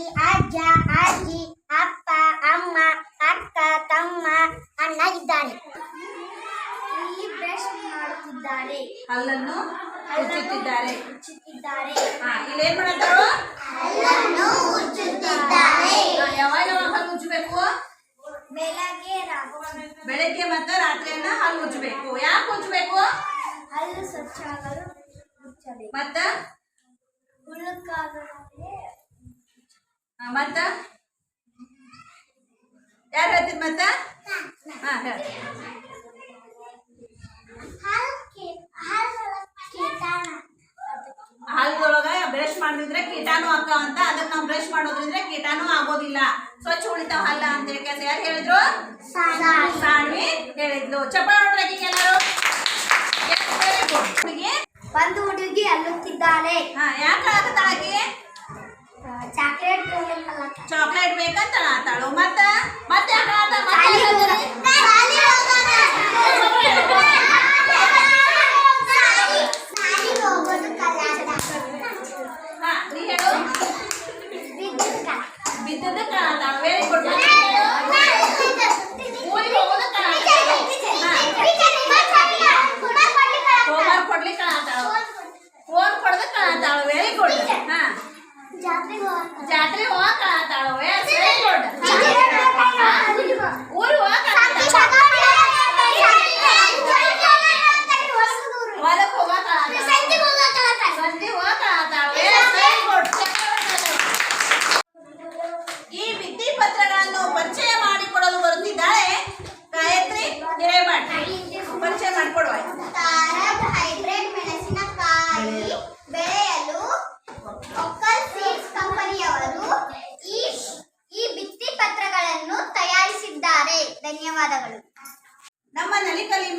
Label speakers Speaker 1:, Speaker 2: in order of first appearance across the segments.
Speaker 1: ತಾಯಿ ಅಜ್ಜ ಅಜ್ಜಿ ಅಪ್ಪ ಅಮ್ಮ ಅಕ್ಕ ತಮ್ಮ ಅಣ್ಣ ಇದ್ದಾನೆ ಇಲ್ಲಿ ಬ್ರಷ್ ಮಾಡುತ್ತಿದ್ದಾರೆ
Speaker 2: ಹಲ್ಲನ್ನು ಉಜ್ಜುತ್ತಿದ್ದಾರೆ.
Speaker 1: ಉಚ್ಚುತ್ತಿದ್ದಾರೆ
Speaker 2: ಹಾ ಇಲ್ಲಿ ಏನ್ ಮಾಡತ್ತಾರು
Speaker 1: ಹಲ್ಲನ್ನು ಉಚ್ಚುತ್ತಿದ್ದಾರೆ
Speaker 2: ಯಾವಾಗ ಯಾವಾಗ ಹಲ್ಲು ಉಜ್ಜಬೇಕು?
Speaker 1: ಬೆಳಗ್ಗೆ
Speaker 2: ಬೆಳಗ್ಗೆ ಮತ್ತು ರಾತ್ರಿಯನ್ನ ಹಲ್ಲು ಉಜ್ಜಬೇಕು. ಯಾಕೆ ಉಜ್ಜಬೇಕು?
Speaker 1: ಹಲ್ಲು ಸ್ವಚ್ಛಾಗಲು ಉಚ್ಚಬೇಕು
Speaker 2: ಮತ್ತ
Speaker 1: ಹುಳುಕಾಗಲು
Speaker 2: ಹಾ, ಮತ್ತ? ಯಾರು ಹೇಳ್ತೀರಿ ಮತ್ತ? ಹಾ ಹೇಳ. ಹಲ್ಲೊಳಗ ಬ್ರಷ್ ಮಾಡಿದ್ರೆ ಕೀಟಾನು ಅಂತ. ಅದನ್ನ ನಾವು ಬ್ರಷ್ ಮಾಡೋದ್ರಿಂದ ಕೀಟಾನು ಆಗೋದಿಲ್ಲ. ಸ್ವಚ್ಛ ಉಳಿತಾವ ಹಲ್ಲ ಅಂತ ಹೇಳಿ ಯಾರು ಹೇಳಿದ್ರು? ಸಾನ್ವಿ ಹೇಳಿದ್ಲು ಚಪ್ಪಾಳೆ ಎಲ್ಲರೂ. good. ಹುಡುಗಿ
Speaker 1: ಒಂದು ಹುಡುಗಿ ಅಲ್ಲುತ್ತಿದ್ದಾಳೆ.
Speaker 2: ಹಾ ಯಾಕೆ ಆಗತ್ತಾಳಾಕಿ
Speaker 1: ಚಾಕ್ಲೇಟ್
Speaker 2: ಚಾಕ್ಲೇಟ್ ಬೇಕಂತ ಆತಾಳು ಮತ್ತ ಮತ್ತೆ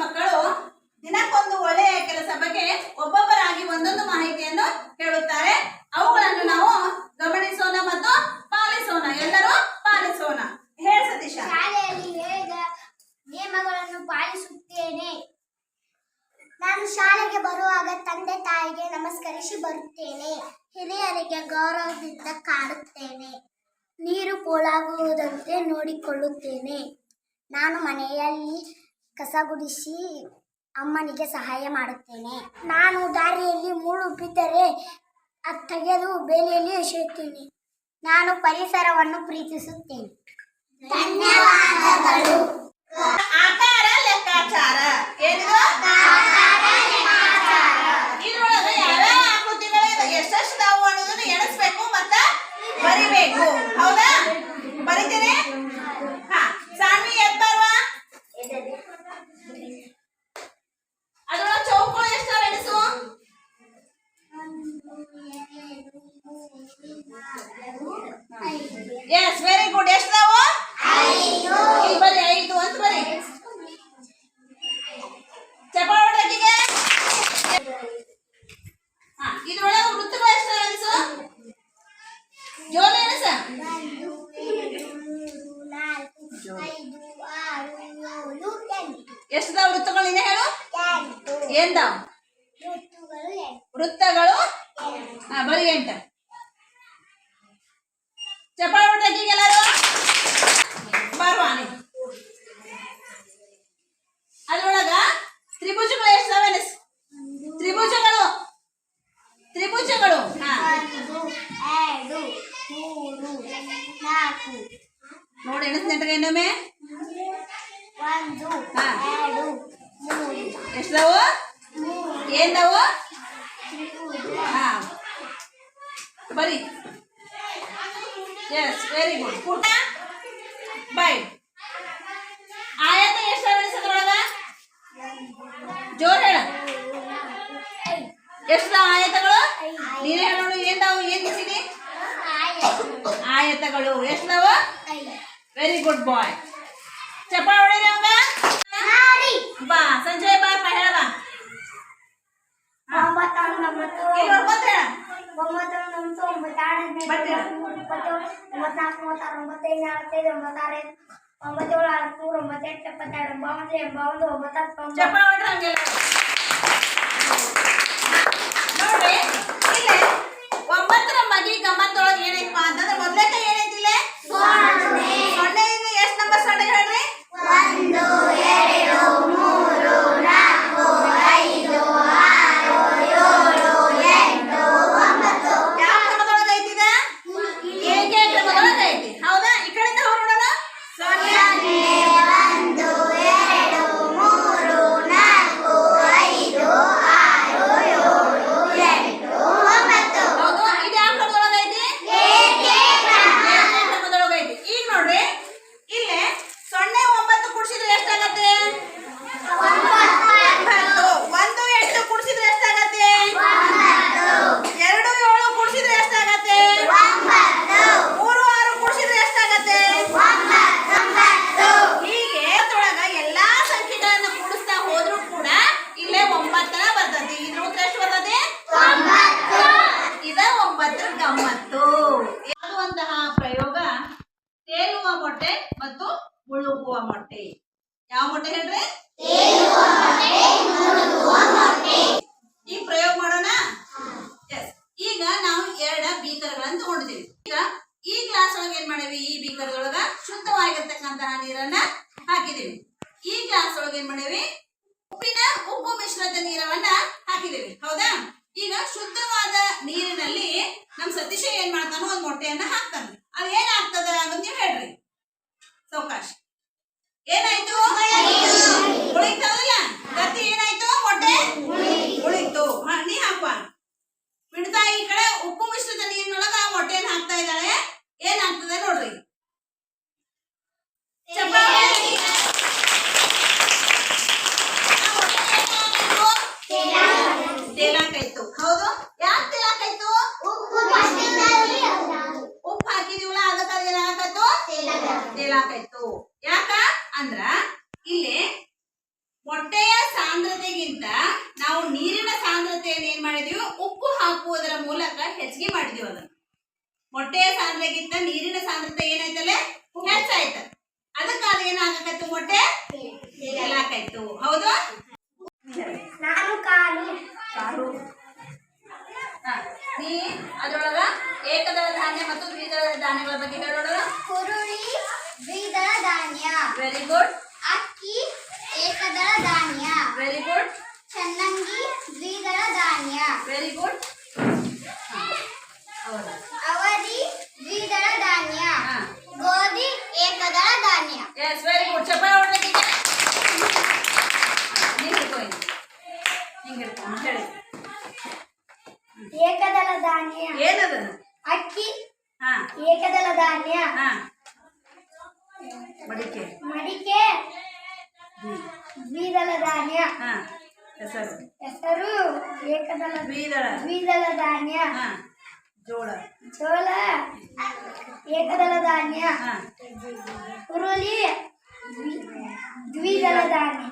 Speaker 2: ಮಕ್ಕಳು, ದಿನಕ್ಕೊಂದು ಒಳ್ಳೆಯ ಕೆಲಸ ಬಗ್ಗೆ ಒಬ್ಬೊಬ್ಬರಾಗಿ ಒಂದೊಂದು ಮಾಹಿತಿಯನ್ನು ಹೇಳುತ್ತಾರೆ ಅವುಗಳನ್ನು ನಾವು ಗಮನಿಸೋಣ ಮತ್ತು ಪಾಲಿಸೋಣ. ಎಲ್ಲರೂ ಪಾಲಿಸೋಣ. ಹೇಳ ಸತೀಶ.
Speaker 1: ಶಾಲೆಯಲ್ಲಿ ಹೇಳಿದ ನಿಯಮಗಳನ್ನು ಪಾಲಿಸುತ್ತೇನೆ? ನಾನು ಶಾಲೆಗೆ ಬರುವಾಗ ತಂದೆ ತಾಯಿಗೆ ನಮಸ್ಕರಿಸಿ ಬರುತ್ತೇನೆ. ಹಿರಿಯರಿಗೆ ಗೌರವದಿಂದ ಕಾಡುತ್ತೇನೆ. ನೀರು ಪೋಲಾಗುವುದಂತೆ ನೋಡಿಕೊಳ್ಳುತ್ತೇನೆ. ನಾನು ಮನೆಯಲ್ಲಿ ಕಸ ಗುಡಿಸಿ ಅಮ್ಮನಿಗೆ ಸಹಾಯ ಮಾಡುತ್ತೇನೆ. ನಾನು ದಾರಿಯಲ್ಲಿ ಮೂಳು ಬಿದ್ದರೆ ಅದು ತೆಗೆದು ಬೇಲಿಯಲ್ಲಿ ಎಸೆಯುತ್ತೇನೆ. ನಾನು ಪರಿಸರವನ್ನು ಪ್ರೀತಿಸುತ್ತೇನೆ. ಧನ್ಯವಾದಗಳು.
Speaker 2: ಆಕಾರ ಲೆಕ್ಕಾಚಾರ. ಏನಿದು ಎಸ್ ವೆರಿ ಗುಡ್ ಎಷ್ಟಿದಾವು ಇಲ್ಲಿ ಬರ್ರಿ ಐದು ಅಂತ ಬರ್ರಿ ಚಪಾಳ ಹೊಡ್ರಕ್ಕಿಗೆ ಹಾ ಇದ್ರೊಳಗೆ ವೃತ್ತಗಳು ಎಷ್ಟು ಎಣಿಸು ಜೋಲ ಎಷ್ಟು ಎಷ್ಟದ ವೃತ್ತಗಳು ನೀನೇ ಹೇಳು? ಏನ್ದಾವ್ ವೃತ್ತಗಳು ಹಾ ಬರೀ ಎಂಟ. చెప్పాడు దగ్గరికి వెళ్ళారు
Speaker 1: బరువు అని అది
Speaker 2: కూడా త్రిభుజములు వేస్తామని
Speaker 1: త్రిభుజములు
Speaker 2: త్రిభుజములు
Speaker 1: నోడు ఎన్నిస్తుంటారు
Speaker 2: ఎన్నోమే ఎష్టావు ఏందావు మరి. ಎಸ್ ವೆರಿ ಗುಡ್ ಪುಟ ಬೈ ಆಯತ ಎಷ್ಟು ಎಣಿಸೋದ್ರೊಳಗ ಜೋರ್ ಹೇಳ. ಎಷ್ಟು ಆಯತಗಳು? ನೀನೇ ಹೇಳೋಣ ಏನ್ದಾವು ಏನ್ ಬಿಸಿದಿ ಆಯತಗಳು. ಎಷ್ಟಾವ ವೆರಿ ಗುಡ್ ಬಾಯ್ ಚಪ್ಪಾಳೆ ಅವಂಗ? ಬಾ ಸಂಜಯ್ ಬಾ ಪ ಹೇಳ ಬಾ
Speaker 1: ಒಂಬತ್ತು
Speaker 2: ಇಲ್ಲಿ ನೋಡ್ಕೊಂತ ಹೇಳ
Speaker 1: ಒಂಬತ್ತು ಒಂಬತ್ತು ಒಂಬತ್ತಾರು
Speaker 2: ಬಟ್ಟೆ.
Speaker 1: ಒಂಬತ್ತು ಒಂಬತ್ನಾಲ್ಕು ಒಂಬತ್ತಾರು ಒಂಬತ್ತೈದು ನಲವತ್ತೈದು ಒಂಬತ್ತಾರು ಒಂಬತ್ತೇಳು ಆರುನೂರು ಒಂಬತ್ತೆಂಟು ಎಪ್ಪತ್ತೆರಡು ಒಂಬತ್ತು ಎಂಬತ್ತು ಒಂಬತ್ತತ್ತು ಒಂಬತ್ತು
Speaker 2: ಚಪ್ಪಾಳೆ ಹೊಡ್ರಿ ಹಂಗೆಲ್ಲ ನೋಡ್ರಿ ಇಲ್ಲೇ ಒಂಬತ್ತರ ಮಗಿ ಗಮ್ಮತ್ತೊಳಗೆ ಏನೈತಪ್ಪ ಅಂತಂದ್ರೆ ಮೊದ್ಲೇ ಯಾವ ಮೊಟ್ಟೆ ಹೇಳ್ರಿ? ಈಗ ಪ್ರಯೋಗ ಮಾಡೋಣ? ಈಗ ನಾವು ಎರಡ ಬೀಕರ್ಗಳನ್ನ ತಗೊಂಡಿದ್ದೀವಿ. ಈಗ ಈ ಗ್ಲಾಸ್ ಒಳಗೆ ಏನ್ ಮಾಡೇವಿ? ಈ ಬೀಕರ್ ಒಳಗ ಶುದ್ಧವಾಗಿರ್ತಕ್ಕಂತಹ ನೀರನ್ನ ಹಾಕಿದೀವಿ ಈ ಗ್ಲಾಸ್ ಒಳಗೆ ಏನ್ ಮಾಡೇವಿ? ಉಪ್ಪಿನ ಉಪ್ಪು ಮಿಶ್ರಿತ ನೀರವನ್ನ ಹಾಕಿದೀವಿ ಹೌದಾ? ಈಗ ಶುದ್ಧವಾದ ನೀರಿನಲ್ಲಿ ನಮ್ ಸತೀಶ ಏನ್ ಮಾಡ್ತಾನೋ ಒಂದ್ ಮೊಟ್ಟೆಯನ್ನ ಹಾಕ್ತಾನೆ ಅದು ಏನಾಗ್ತದ ಅನ್ನೋದು ನೀವು ಹೇಳ್ರಿ. ಸೌಕಾಶ್ ಏನಾಯ್ತು ಹಾಕುವುದರ ಮೂಲಕ ಹೆಚ್ಚಿಗೆ ಮಾಡಿದೀವಿ ಅದನ್ನ. ಮೊಟ್ಟೆಯ ಸಾಂದ್ರಗಿಂತ ನೀರಿನ ಸಾಂದ್ರತೆ ಏನಾಯ್ತಲ್ಲ? ಹೆಚ್ಚಾಯ್ತ. ಅದಕ್ಕೆ ಅದು ಏನಾಗಕತ್ತು ಮೊಟ್ಟೆ? ಎಲ್ಲಾಕಾಯ್ತು ಹೌದು?
Speaker 1: ನಾನು ಕಾಲು.
Speaker 2: ನೀ ಅದ್ರೊಳಗ ಏಕದಳ ಧಾನ್ಯ ಮತ್ತು ದ್ವಿದಳ ಧಾನ್ಯಗಳ ಬಗ್ಗೆ ಹೇಳೋಣ.
Speaker 1: ಹುರುಳಿ ದ್ವಿದಳ ಧಾನ್ಯ.
Speaker 2: ವೆರಿ ಗುಡ್
Speaker 1: ಅಕ್ಕಿ ಏಕದಳ ಧಾನ್ಯ.
Speaker 2: ವೆರಿ ಗುಡ್
Speaker 1: ಚೆನ್ನಂಗಿ ದ್ವಿದಳ ಧಾನ್ಯ.
Speaker 2: ವೆರಿ ಗುಡ್ ಹೌದು
Speaker 1: ಅವರಿ ದ್ವಿದಳ ಧಾನ್ಯ
Speaker 2: ಹಾ
Speaker 1: ಗೋಧಿ ಏಕದಳ ಧಾನ್ಯ
Speaker 2: ಎಸ್ ವೆರಿ ಗುಡ್ ಚಪ್ಪಾಳೆ ಹೊಡ್ಬೇಕು ಈಗ ನೀನ್ ಹಿಡ್ಕೊ ಇಲ್ಲಿ. ಹಿಂಗ್ ಹಿಡ್ಕೊ ಹ್ಮ್, ಹೇಳಿ
Speaker 1: ಏಕದಳ ಧಾನ್ಯ
Speaker 2: ಏನದ?
Speaker 1: ಅಕ್ಕಿ.
Speaker 2: ಹಾ.
Speaker 1: ಏಕದಳ ಧಾನ್ಯ
Speaker 2: ಹಾ. ಮಡಿಕೆ.
Speaker 1: ಮಡಿಕೆ. ದ್ವಿದಳ ಧಾನ್ಯ
Speaker 2: ಹಾ. ಹೆಸರು.
Speaker 1: ಹೆಸರು ಏಕದಳ
Speaker 2: ದ್ವಿದಳ.
Speaker 1: ದ್ವಿದಳ ಧಾನ್ಯ
Speaker 2: ಹಾ. ಜೋಳ.
Speaker 1: ಚೋಳ ಏಕದಳ ಧಾನ್ಯ
Speaker 2: ಹಾ.
Speaker 1: ಹುರುಳಿ. ದ್ವಿ- ದ್ವಿದಳ ಧಾನ್ಯ